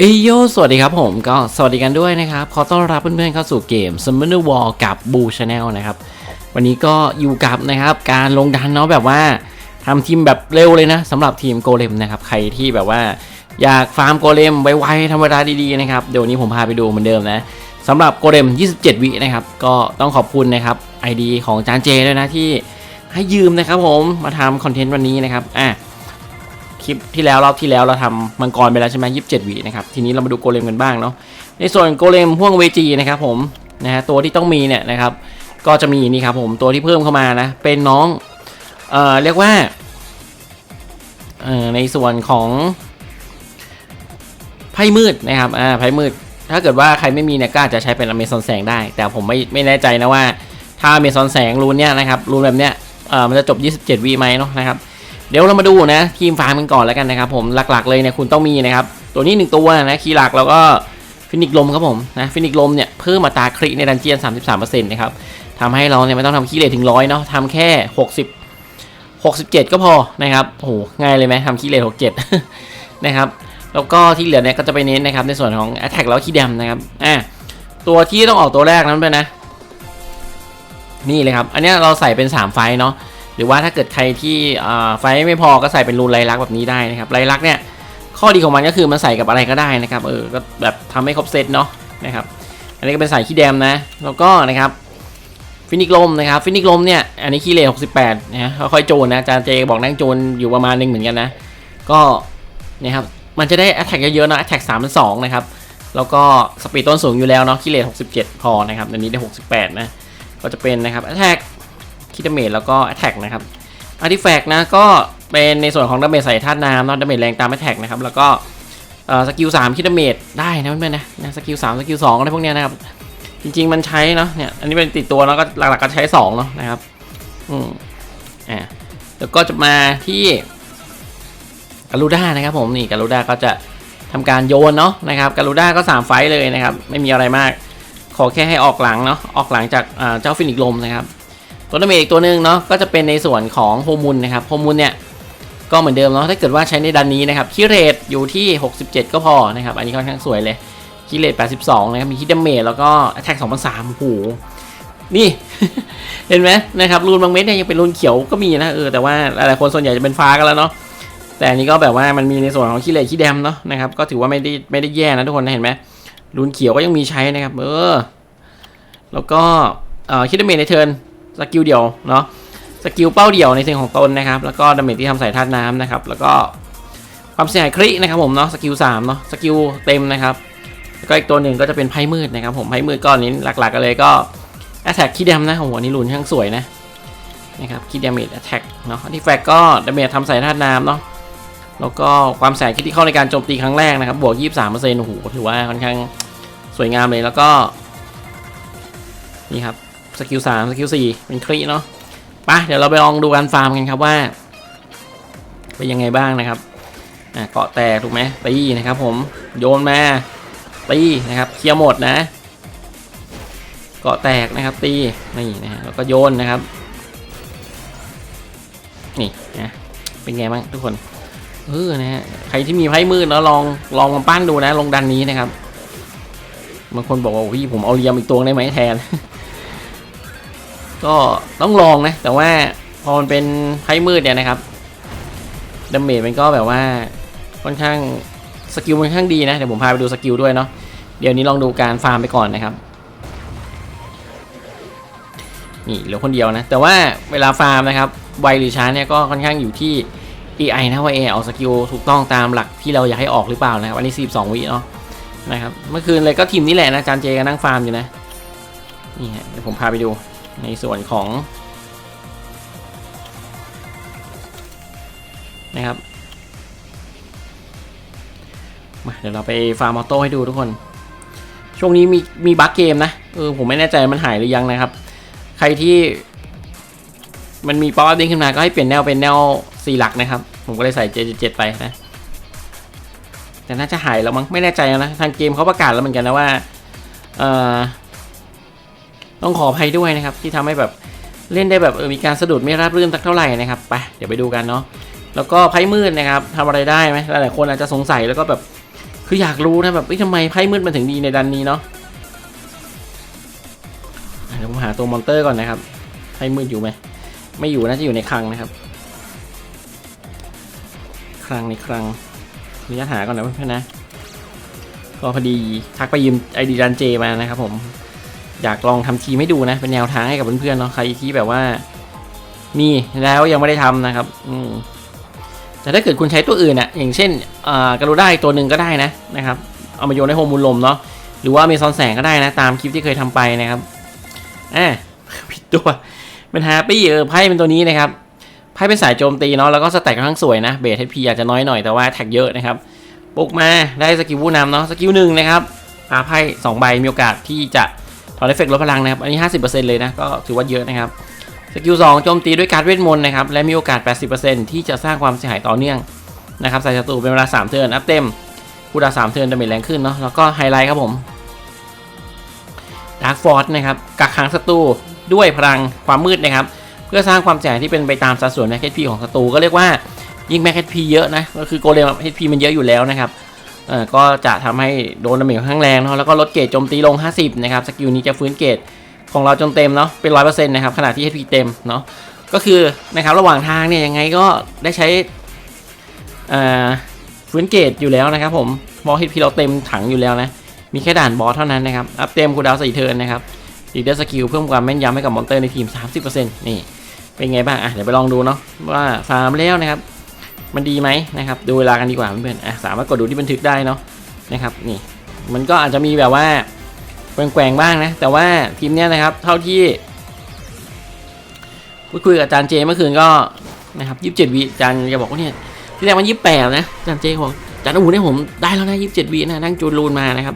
เอยโยสวัสดีครับผมก็สวัสดีกันด้วยนะครับ ขอต้อนรับเพื่อนๆเข้าสู่เกม Summoner War กับ Boo Channel นะครับ วันนี้ก็อยู่กับนะครับการลงดันเนาะแบบว่าทำทีมแบบเร็วเลยนะสำหรับทีมโกเลมนะครับ ใครที่แบบว่าอยากฟาร์มโกเลมไวๆธรรมดาดีๆนะครับ เดี๋ยววนนี้ผมพาไปดูเหมือนเดิมนะสำหรับโกเลม 27 วินะครับ ก็ต้องขอบคุณนะครับ ID ของจานเจด้วยนะที่ให้ยืมนะครับผมมาทำคอนเทนต์วันนี้นะครับอะ คลิปที่แล้วรอบที่แล้วเราทำมังกรไปแล้วใช่ไหมยีิบเจ็ดวินะครับทีนี้เรามาดูโกเลมกันบ้างเนาะในส่วนโกเลมพ่วงเวจีนะครับผมนะฮะตัวที่ต้องมีเนี่ยนะครับก็จะมีนี่ครับผมตัวที่เพิ่มเข้ามานะเป็นน้องเอ่อเรียกว่าเอ่อในส่วนของไพ่มืดนะครับอ่าไพ่มืด ถ้าเกิดว่าใครไม่มีเนี่ยก็อาจจะใช้เป็นอเมซอนแสงได้ แต่ผมไม่ไม่แน่ใจนะว่าถ้าอเมซอนแสงรูนเนี่ยนะครับรูนแบบเนี้ยเอ่อมันจะจบ 27วิไหมเนาะนะครับ เดี๋ยวเรามาดูนะทีมฟาร์มกันก่อนแล้วกันนะครับผมหลักๆเลยเนี่ยคุณต้องมีนะครับตัวนี้ 1 ตัวนะคีย์หลักแล้วก็ฟินิกลมครับผมนะฟินิกลมเนี่ยเพิ่มมาตาคริในดันเจียน 33%นะครับทำให้เราเนี่ยไม่ต้องทำคีเลทถึงร้อยเนาะทำแค่ 60 67 ก็พอนะครับโอ้โหง่ายเลยไหมทำคีเลท67 นะครับแล้วก็ที่เหลือเนี่ยก็จะไปเน้นนะครับในส่วนของ Attack แล้วคีย์ดำนะครับอะตัวที่ต้องออกตัวแรกนั้นไปนะ นี่เลยครับ อันนี้เราใส่เป็น 3 ไฟเนาะ หรือว่าถ้าเกิดใครที่ไฟไม่พอก็ใส่เป็นรูนไรลักแบบนี้ได้นะครับไรลักเนี่ยข้อดีของมันก็คือมันใส่กับอะไรก็ได้นะครับเออก็แบบทำให้ครบเซตเนาะนะครับอันนี้ก็เป็นสายขี้แดมนะแล้วก็นะครับฟินิกลมนะครับฟินิกลมเนี่ยอันนี้ขี้เหร่68นะฮะค่อยโจนนะอาจารย์เจบอกนั่งโจนอยู่ประมาณหนึ่งเหมือนกันนะก็เนี่ยครับมันจะได้ a t t a c k เยอะๆเนาะ attack 3 2นสองนะครับแล้วก็สปีดต้นสูงอยู่แล้วเนาะขี้เหร่67พอนะครับอันนี้ได้68นะก็จะเป็นนะครับ attack คิดดาเมจแล้วก็ attack นะครับ artifact นะก็เป็นในส่วนของดาเมจใส่ธาตุน้ำเนาะดาเมจแรงตาม attack นะครับแล้วก็สกิลสามคิดดาเมจได้นะเพื่อนๆนะนะสกิลสามสกิลสองอะไรพวกเนี้ยนะครับจริงๆมันใช้เนาะเนี่ยอันนี้เป็นติดตัวแล้วก็หลักๆก็ใช้สองเนาะนะครับอืมอ่าแล้วก็จะมาที่กาลูด้านะครับผมนี่กาลูด้าก็จะทำการโยนเนาะนะครับกาลูด้าก็ 3 ไฟเลยนะครับ ไม่มีอะไรมาก ขอแค่ให้ออกหลังเนาะออกหลังจากเจ้าฟินิกลมนะครับ ตัวดาเมจอีกตัวหนึ่งเนาะก็จะเป็นในส่วนของโฮมุนนะครับโฮมุนเนี่ยก็เหมือนเดิมเนาะถ้าเกิดว่าใช้ในดันนี้นะครับคิเรตอยู่ที่ 67 ก็พอนะครับอันนี้ค่อนข้างสวยเลยคิเรต82 นะครับมีคิดดาเมจแล้วก็แอ t แทก2003โอ้โหนี่ เห็นไหมนะครับรูนบางเม็ดเนี่ยยังเป็นรูนเขียวก็มีนะเออแต่ว่าหลายๆคนส่วนใหญ่จะเป็นฟ้ากันแล้วเนาะแต่อันนี้ก็แบบว่ามันมีในส่วนของคิเรตคิดแดมเนาะนะครับก็ถือว่าไม่ได้ไม่ได้แย่นะทุกคนนะเห็นไหมรูนเขียวก็ยังมีใช้นะครับ เออ แล้วก็เอ่อคิดเมจในเทิร์น สกิลเดียวเนาะสกิลเป้าเดียวในเชิงของตนนะครับ แล้วก็ดาเมจที่ทำใส่ธาตุน้ำนะครับ แล้วก็ความเสียหายครินะครับผมเนาะสกิลสามเนาะสกิลเต็มนะครับแล้วก็อีกตัวหนึ่งก็จะเป็นไพ่มืดนะครับผมไพ่มืดก้อนนี้หลักๆกันเลยก็ Attack คีดมนะโอ้โหอันนี่ลุนข้างสวยนะนะครับคีดดาเมจ Attack เนาะที่แฟกก็ดาเมจทำใส่ธาตุน้ำเนาะแล้วก็ความแสงคิดที่เข้าในการโจมตีครั้งแรกนะครับบวก 23%โอ้โหถือว่าค่อนข้างสวยงามเลยแล้วก็นี่ครับ สกิลสามสกิลสี่เป็นครีเนาะไปเดี๋ยวเราไปลองดูการฟาร์มกันครับว่า เป็นยังไงบ้างนะครับอะเกาะแตกถูกไหมตีนะครับผมโยนมาตีนะครับเคลียร์หมดนะ เกาะแตกนะครับตีนี่นะฮะแล้วก็โยนนะครับ นี่นะเป็นไงบ้างทุกคนเออนะฮะใครที่มีไพ่มืดแล้วลองลองมาปั้นดูนะ ลงดันนี้นะครับบางคนบอกว่าพี่ผมเอาเรียมอีกตัวได้ไหมแทน ก็ต้องลองนะ แต่ว่าพอมันเป็นไพ่มืดเนี่ยนะครับดาเมจมันก็แบบว่าค่อนข้างสกิลมันค่อนข้างดีนะ เดี๋ยวผมพาไปดูสกิลด้วยเนาะเดี๋ยวนี้ลองดูการฟาร์มไปก่อนนะครับ นี่เหลือคนเดียวนะ แต่ว่าเวลาฟาร์มนะครับไวหรือช้าเนี่ยก็ค่อนข้างอยู่ที่ AI นะว่า AI ออกสกิลถูกต้องตามหลักที่เราอยากให้ออกหรือเปล่านะครับอันนี้ 42 วิเนาะนะครับเมื่อคืนเลยก็ทีมนี้แหละนะจานเจก็นั่งฟาร์มอยู่นะนี่ฮะเดี๋ยวผมพาไปดู ในส่วนของนะครับมาเดี๋ยวเราไปฟาร์มออโต้ให้ดูทุกคน ช่วงนี้มีมีบั๊กเกมนะเออผมไม่แน่ใจมันหายหรือยังนะครับ ใครที่มันมีป๊อปอัพเด้งขึ้นมาก็ให้เปลี่ยนแนวเป็นแนวสี่หลักนะครับ ผมก็เลยใส่ J7 ไปนะ แต่น่าจะหายแล้วมั้งไม่แน่ใจนะ ทางเกมเขาประกาศแล้วเหมือนกันนะว่าเอ่อ ต้องขออภัยด้วยนะครับ ที่ทำให้แบบเล่นได้แบบเออมีการสะดุดไม่ราบรื่นสักเท่าไหร่นะครับไปเดี๋ยวไปดูกันเนาะแล้วก็ไพ่มืดนะครับทำอะไรได้ไหมหลายๆคนอาจจะสงสัยแล้วก็แบบคืออยากรู้นะแบบทำไมไพ่มืดมันถึงดีในดันนี้เนาะเดี๋ยวผมหาตัวมอนเตอร์ก่อนนะครับไพ่มืดอยู่ไหมไม่อยู่น่าจะอยู่ในคลังนะครับ คลังในคลังออนุญาตหาก่อนนะเพื่อนๆนะก็พอดีทักไปยืมไอดีดันเจมานะครับผม อยากลองทำทีมให้ดูนะ เป็นแนวทางให้กับเพื่อนๆเนาะใครที่แบบว่า มีแล้วยังไม่ได้ทำนะครับ อืมแต่ถ้าเกิดคุณใช้ตัวอื่นอะอย่างเช่นอ่ากระโดดได้ตัวหนึ่งก็ได้นะนะครับ เอามาโยนในโฮมูลลมเนาะหรือว่าเมซอนแสงก็ได้นะ ตามคลิปที่เคยทำไปนะครับอ่าผิดตัวเป็นฮาปี้เออไพ่เป็นตัวนี้นะครับไพ่เป็นสายโจมตีเนาะแล้วก็สแต็กค่อนข้างสวยนะเบสเฮพีอาจจะน้อยหน่อยแต่ว่าแท็กเยอะนะครับปลุกมาได้สกิลผู้นำเนาะสกิลหนึ่งนะครับปาไพ่สองใบมีโอกาสที่จะ ถอนเอฟเฟกต์ลดพลังนะครับ อันนี้ 50%เลยนะ ก็ถือว่าเยอะนะครับ สกิล2โจมตีด้วยการเวทมนต์นะครับ และมีโอกาส 80%ที่จะสร้างความเสียหายต่อเนื่องนะครับใส่ศัตรูเป็นเวลา 3 เทิร์นอัพเต็มคูดา3เทิร์นดาเมจแรงขึ้นเนาะ แล้วก็ไฮไลท์ครับผมดาร์กฟอร์ e นะครับกักขังศัตรูด้วยพลังความมืดนะครับ เพื่อสร้างความเสียหายที่เป็นไปตามสัดส่วนแม็กพีของศัตรูก็เรียกว่ายิ่งแม็กพีเยอะนะ ก็คือโกเลมเฮพีมันเยอะอยู่แล้วนะครับ ก็จะทำให้โดนดาเมจข้างแรงเนาะแล้วก็ลดเกรดโจมตีลง 50 นะครับสกิลนี้จะฟื้นเกรดของเราจนเต็มเนาะเป็น100%นะครับขณะที่ HP เต็มเนาะก็คือนะครับระหว่างทางเนี่ยยังไงก็ได้ใช้อ่อฟื้นเกรดอยู่แล้วนะครับผมเพราะ HP เราเต็มถังอยู่แล้วนะมีแค่ด่านบอสเท่านั้นนะครับอัพเต็มคูดาวน์4เทิร์นนะครับดีกเดอร์สกิลเพิ่มความแม่นยำให้กับมอนเตอร์ในทีม 30%นี่เป็นไงบ้างอะเดี๋ยวไปลองดูเนาะว่าฟาร์มแล้วนะครับ มันดีไหมนะครับดูเวลากันดีกว่าเพื่อนๆอะสามารถกดดูที่บันทึกได้เนาะนะครับนี่มันก็อาจจะมีแบบว่าแกว่งๆบ้างนะ แต่ว่าทีมเนี้ยนะครับเท่าที่พูดคุยกับอาจารย์เจเมื่อคืนก็นะครับยี่สิบเจ็ดวิอาจารย์จะบอกว่าเนี่ยที่แรกมันยี่สิบแปดนะอาจารย์เจบอกอาจารย์อ้โหเนี่ยผมได้แล้วนะยี่สิบเจ็ดวินะนั่งจูนรูนมานะครับ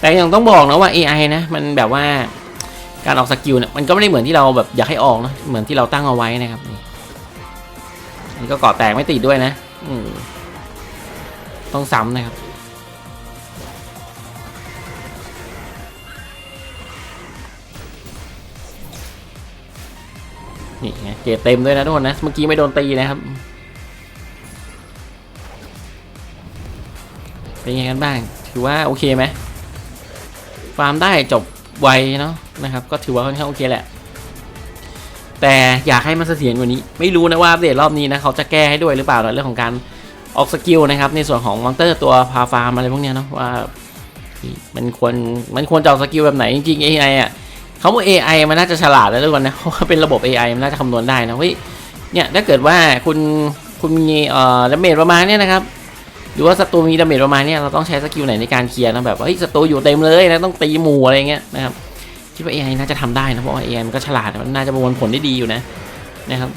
แต่ยังต้องบอกนะว่า AI นะมันแบบว่าการออกสกิลเนี่ยมันก็ไม่ได้เหมือนที่เราแบบอยากให้ออกนะเหมือนที่เราตั้งเอาไว้นะครับ นี่ก็เกาะแตกไม่ติดด้วยนะต้องซ้ำนะครับนี่ไงเกรดเต็มด้วยนะทุกคนนะเมื่อกี้ไม่โดนตีนะครับ เป็นไงกันบ้าง ถือว่าโอเคไหมฟาร์มได้จบไวเนาะนะครับ ก็ถือว่าค่อนข้างโอเคแหละ แต่อยากให้มันเสถียรกว่านี้ ไม่รู้นะว่าอัปเดตรอบนี้นะเขาจะแก้ให้ด้วยหรือเปล่าเรื่องของการออกสกิลนะครับในส่วนของมอนเตอร์ตัวพาฟาร์มอะไรพวกเนี้ยเนาะว่ามันควรมันควรจะออกสกิลแบบไหนจริงๆ AI อะเขาว่า AI มันน่าจะฉลาดแล้วทุกคนนะเพราะว่าเป็นระบบ AI มันน่าจะคำนวณได้นะเฮ้ยเนี่ยถ้าเกิดว่าคุณคุณมีเอ่อดาเมจประมาณเนี้ยนะครับหรือว่าศัตรูมีดาเมจประมาณเนี้ยเราต้องใช้สกิลไหนในการเคลียร์นะแบบว่าเฮ้ยศัตรูอยู่เต็มเลยนะต้องตีหมู่อะไรเงี้ยนะครับ คิดว่า AI น่าจะทำได้นะ เพราะว่า AI มันก็ฉลาดมันน่าจะประมวลผลได้ดีอยู่นะนะครับ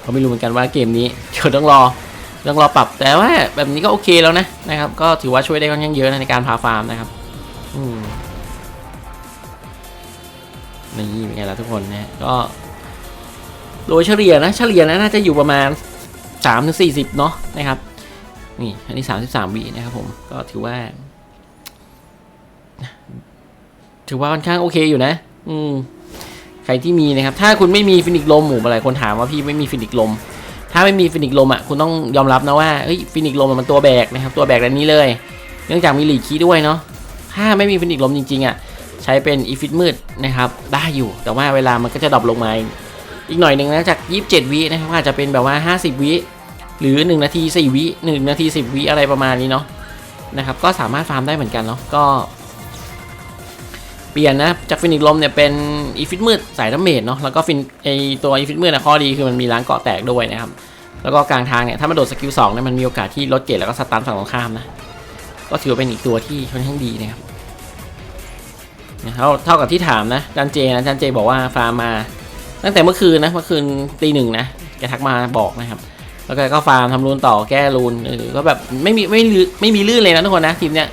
เขาไม่รู้เหมือนกันว่าเกมนี้เดี๋ยวต้องรอต้องรอปรับแต่ว่าแบบนี้ก็โอเคแล้วนะนะครับ ก็ถือว่าช่วยได้ค่อนข้างเยอะนะในการพาฟาร์มนะครับอืมนี่เป็นไงล่ะทุกคนนะก็โดยเฉลี่ยนะ เฉลี่ยนะน่าจะอยู่ประมาณ3ถึง40 เนาะนะครับนี่อันนี้ 33วินะครับผมก็ถือว่า ถือว่าค่อนข้างโอเคอยู่นะ อืม ใครที่มีนะครับ ถ้าคุณไม่มีฟินิกลมหมู่อะไรคนถามว่าพี่ไม่มีฟินิกลม ถ้าไม่มีฟินิกลมอะคุณต้องยอมรับนะว่าเฮ้ยฟินิกลมมันตัวแบกนะครับ ตัวแบกแบบนี้เลย เนื่องจากมีหลีกคีด้วยเนาะ ถ้าไม่มีฟินิกลมจริงๆอะใช้เป็นอีฟิตมืดนะครับ ได้อยู่ แต่ว่าเวลามันก็จะดรอปลงมาอีกหน่อยหนึ่งนะจาก 27 วินะครับอาจจะเป็นแบบว่า 50 วิหรือ 1 นาที 4 วิ1นาที 10 วิอะไรประมาณนี้เนาะนะครับก็สามารถฟาร์มได้เหมือนกันเนาะก็ เปลี่ยนนะจากฟินิกลมเนี่ยเป็นอีฟิตมืดสายดาเมจเนาะแล้วก็ฟินไอตัวอีฟิตมืดนะข้อดีคือมันมีล้างเกาะแตกด้วยนะครับแล้วก็กลางทางเนี่ยถ้ามันโดดสกิล2เนี่ยมันมีโอกาสที่ลดเกรดแล้วก็สตันฝั่งตรงข้ามนะก็ถือว่าเป็นอีกตัวที่ค่อนข้างดีนะครับนะเท่าเท่ากับที่ถามนะจันเจนะจันเจบอกว่าฟาร์มมา ตั้งแต่เมื่อคืนนะเมื่อคืนตีหนึ่งนะแกทักมาบอกนะครับแล้วแกก็ฟาร์มทำรูนต่อแก้รูนเออก็แบบไม่มีไม่ลืไม่มีลื่นเลยนะทุกคนนะทีมเนี้ย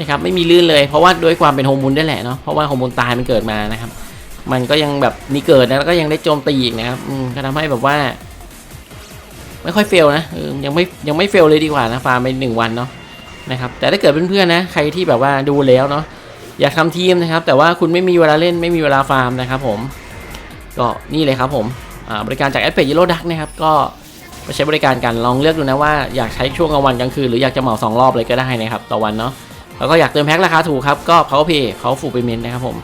นะครับไม่มีลื่นเลยเพราะว่าด้วยความเป็นโฮอร์โมนได้แหละเนาะเพราะว่าโฮอร์โมนตายมันเกิดมานะครับ มันก็ยังแบบมีเกิดนะแล้วก็ยังได้โจมตีอีกนะครับก็ทำให้แบบว่า ไม่ค่อยเฟลนะยังไม่ยังไม่เฟลเลยดีกว่านะฟาร์มไปหนึ่งวันเนาะนะครับแต่ถ้าเกิดเพื่อนๆนะใครที่แบบว่าดูแล้วเนาะอยากทำทีมนะครับ แต่ว่าคุณไม่มีเวลาเล่นไม่มีเวลาฟาร์มนะครับ ผม ก็นี่เลยครับผมบริการจากแอดเพจยิโร่ดักนะครับก็ไปใช้บริการกันลองเลือกดูนะว่าอยากใช้ช่วงกลางวันกลางคืนหรืออยากจะเหมาสองรอบเลยก็ได้นะครับต่อวันเนาะ แล้วก็อยากเติมแพ็คราคาถูกครับ ก็ powerpay powerful payment นะครับผม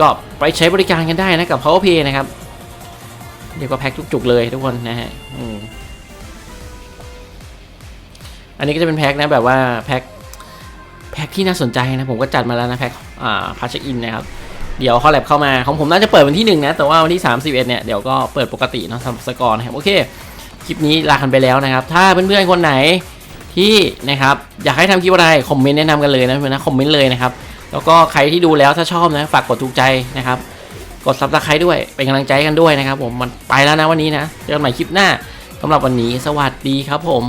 ก็ไปใช้บริการกันได้นะกับ powerpay นะครับเรียว่าแพ็คจุกๆเลยทุกคนนะฮะอืมอันนี้ก็จะเป็นแพ็คนะแบบว่าแพ็คแพ็คที่น่าสนใจนะผมก็จัดมาแล้วนะแพ็คอ่าพาเช็คอินนะครับเดี๋ยวคอลแลบเข้ามาของผมน่าจะเปิดวันที่หนึ่งนะแต่ว่าวันที่ 31เนี่ยเดี๋ยวก็เปิดปกติเนาะทำสกอร์นะครับโอเคคลิปนี้ลากันไปแล้วนะครับ ถ้าเพื่อนๆคนไหน ที่นะครับอยากให้ทำคลิปอะไรคอมเมนต์แนะนำกันเลยนะเพื่อนนะคอมเมนต์เลยนะครับแล้วก็ใครที่ดูแล้วถ้าชอบนะฝากกดถูกใจนะครับกดซับสไครต์ด้วยเป็นกำลังใจกันด้วยนะครับผมมันไปแล้วนะวันนี้นะเจอกันใหม่คลิปหน้าสำหรับวันนี้สวัสดีครับผม